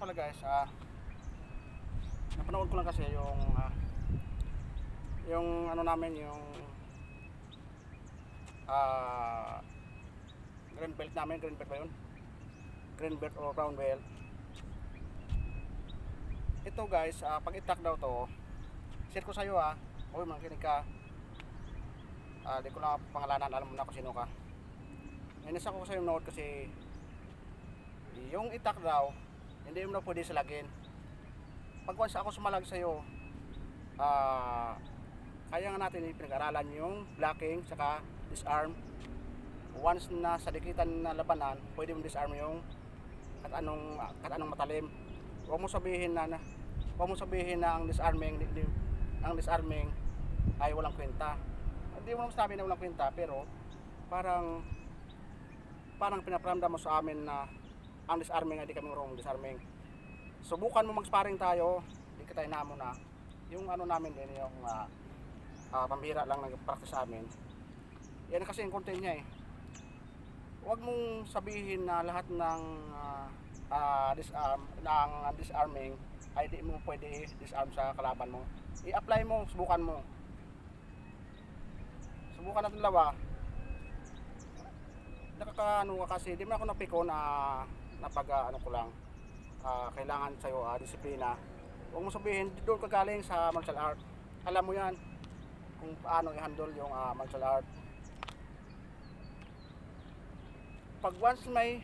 pala guys, ah napanood ko lang kasi yung ah, yung ano namin yung ah green belt namin, green belt ba yun? Green belt o brown belt. Ito guys, ah, pag itak daw to, share ko sa'yo ah, okay makinig ka. Ah, di ko na pangalanan, alam mo na kung sino ka. Inis ako sa yung kasi yung itak daw, hindi mo na pwede salagin. Pag once ako sumalag sa'yo, ah, kaya nga natin pinag-aralan yung blocking saka disarm. Once na sa dikitan na labanan, pwede mo disarm yung at anong at anong matalim. Huwag mo sabihin na, na huwag mo sabihin na ang disarming di- di- ang disarming ay walang kwenta. Hindi mo naman sabi na walang kwenta pero parang parang pinaparamdam mo sa amin na ang disarming ay di kami marunong disarming. Subukan mo mag-sparring tayo, di kita inamo na. Yung ano namin din, yung uh, pambira lang nag-practice amin. Yan kasi yung content niya eh. Huwag mong sabihin na lahat ng ah, ah, disarm, ng disarming ay di mo pwede disarm sa kalaban mo. I-apply mo, subukan mo. Subukan natin lawa. Nakakaano ka kasi, di mo ako napiko na napag ah, ano ko lang ah, kailangan sa'yo ah, disiplina. Huwag mo sabihin, doon ka galing sa martial art. Alam mo yan kung paano i-handle yung ah, martial art. Pag once may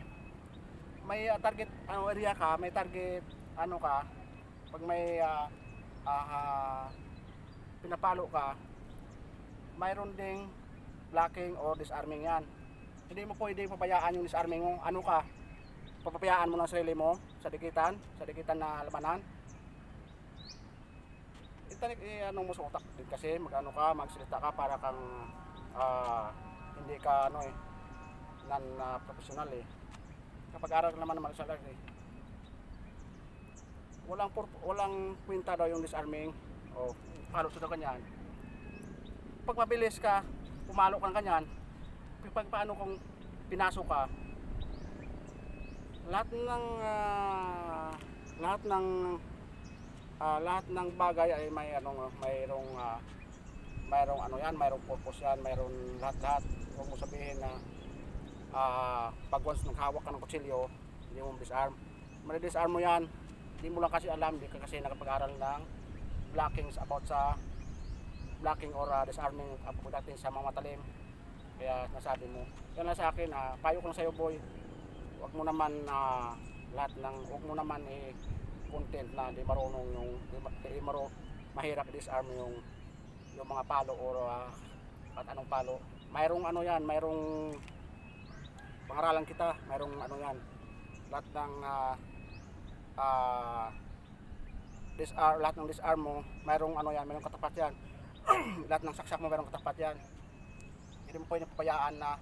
may ah, target ano area ka, may target ano ka, pag may ah, ah, pinapalo ka, mayroon ding blocking or disarming yan. Hindi mo pwede pabayaan yung disarming mo. Ano ka? Papapayaan mo ng sarili mo sa dikitan, sa dikitan na labanan. Itanik, eh, ano mo sa utak din kasi magano ka, magsalita ka para kang ah, hindi ka ano eh, non ah, professional eh. Kapag aral naman ng martial art eh. Walang walang kwenta daw yung disarming o palo sa kanyan. Pag mabilis ka, pumalo ka ng kanyan, pag paano kung pinasok ka, lahat ng ah, lahat ng ah, lahat ng bagay ay may ano mayroong ah, mayroong ano yan, mayroong purpose yan, mayroong lahat-lahat. Huwag mo sabihin na ah, pag once naghawak ka ng kutsilyo, hindi mo disarm. Mali-disarm mo yan, hindi mo lang kasi alam, hindi ka kasi nakapag-aral ng blockings about sa blocking or ah, disarming uh, pagdating sa mga matalim. Kaya nasabi mo. Yan lang sa akin, ah, payo ko lang sa'yo boy, huwag mo naman na lahat ng, huwag mo naman i content na di marunong yung, di, ma- di maro, mahirap disarm yung yung mga palo or ah, at anong palo. Mayroong ano yan, mayroong pangaralan kita, mayroong ano yan. Lahat ng ah ah, disarm, lahat ng disarm mo, mayroong ano yan, mayroong katapat yan. lahat ng saksak mo mayroong katapat yan. Hindi mo pwedeng papayaan na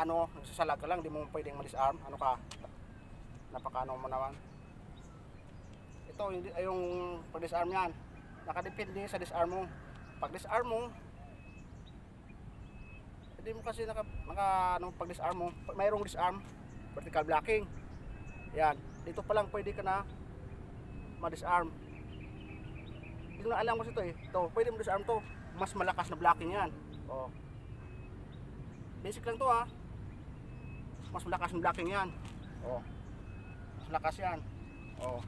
ano, nagsasalag ka lang, hindi mo pwedeng ma-disarm. Ano ka? Napakano mo naman. Ito, yung pag-disarm yan. Nakadepende sa disarm mo. Pag disarm mo, hindi mo kasi naka, naka ano, pag disarm mo, mayroong disarm, vertical blocking. Yan, dito pa lang pwede ka na ma-disarm. Hindi na alam mo ito eh. Ito, pwede mo disarm to. Mas malakas na blocking yan. Oh. Basic lang to ha. Mas malakas ng blocking yan. Oh. Mas malakas yan. Oh.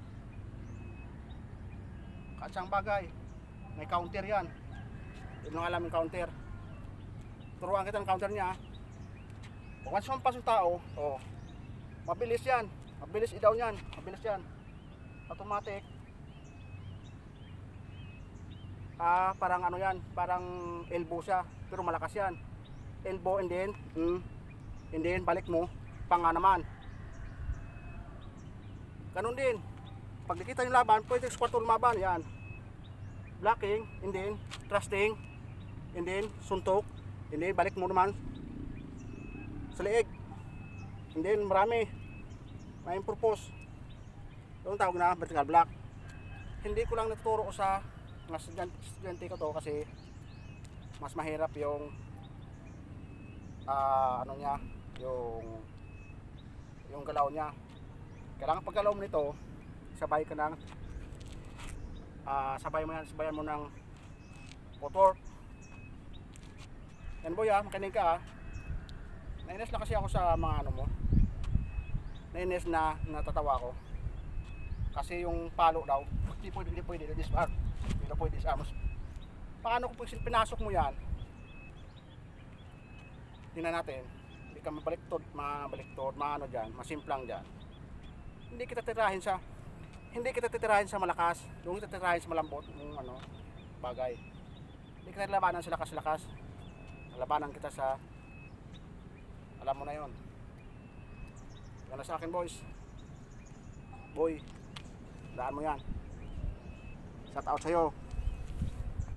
Katsang bagay. May counter yan. Hindi mo alam yung counter. Turuan kita ng counter niya. Pag once sumpas yung tao, oh, mabilis yan. Mabilis i-down yan. Mabilis yan. Automatic. Ah, parang ano yan, parang elbow siya, pero malakas yan elbow and then mm, and then balik mo. Panga naman. Ganun din. Pag nakita yung laban pwede squat or lumaban yan. Blocking and then thrusting and then suntok and then balik mo naman. Sa leeg. And then marami. May purpose. Yung tawag na vertical block. Hindi ko lang natuturo sa mga estudyante ko to kasi mas mahirap yung ah ano niya, yung yung galaw niya. Kailangan pag galaw mo nito, sabay ka ng ah sabay mo yan, sabayan mo ng motor. Yan boy ah, makinig ka ah. Nainis na kasi ako sa mga ano mo. Nainis na natatawa ko. Kasi yung palo daw, hindi pwede, hindi pwede, disarm. Hindi na pwede disarm. Paano kung pinasok mo yan? Tingnan natin. Ka mabaliktod, mabaliktod, maano dyan, masimplang dyan. Hindi kita tirahin sa, hindi kita titirahin sa malakas. Yung kita titirahin sa malambot, yung ano, bagay. Hindi kita labanan sa lakas-lakas. Labanan kita sa, alam mo na yon. Yan na sa akin boys. Boy, daan mo yan. Shout out sa'yo.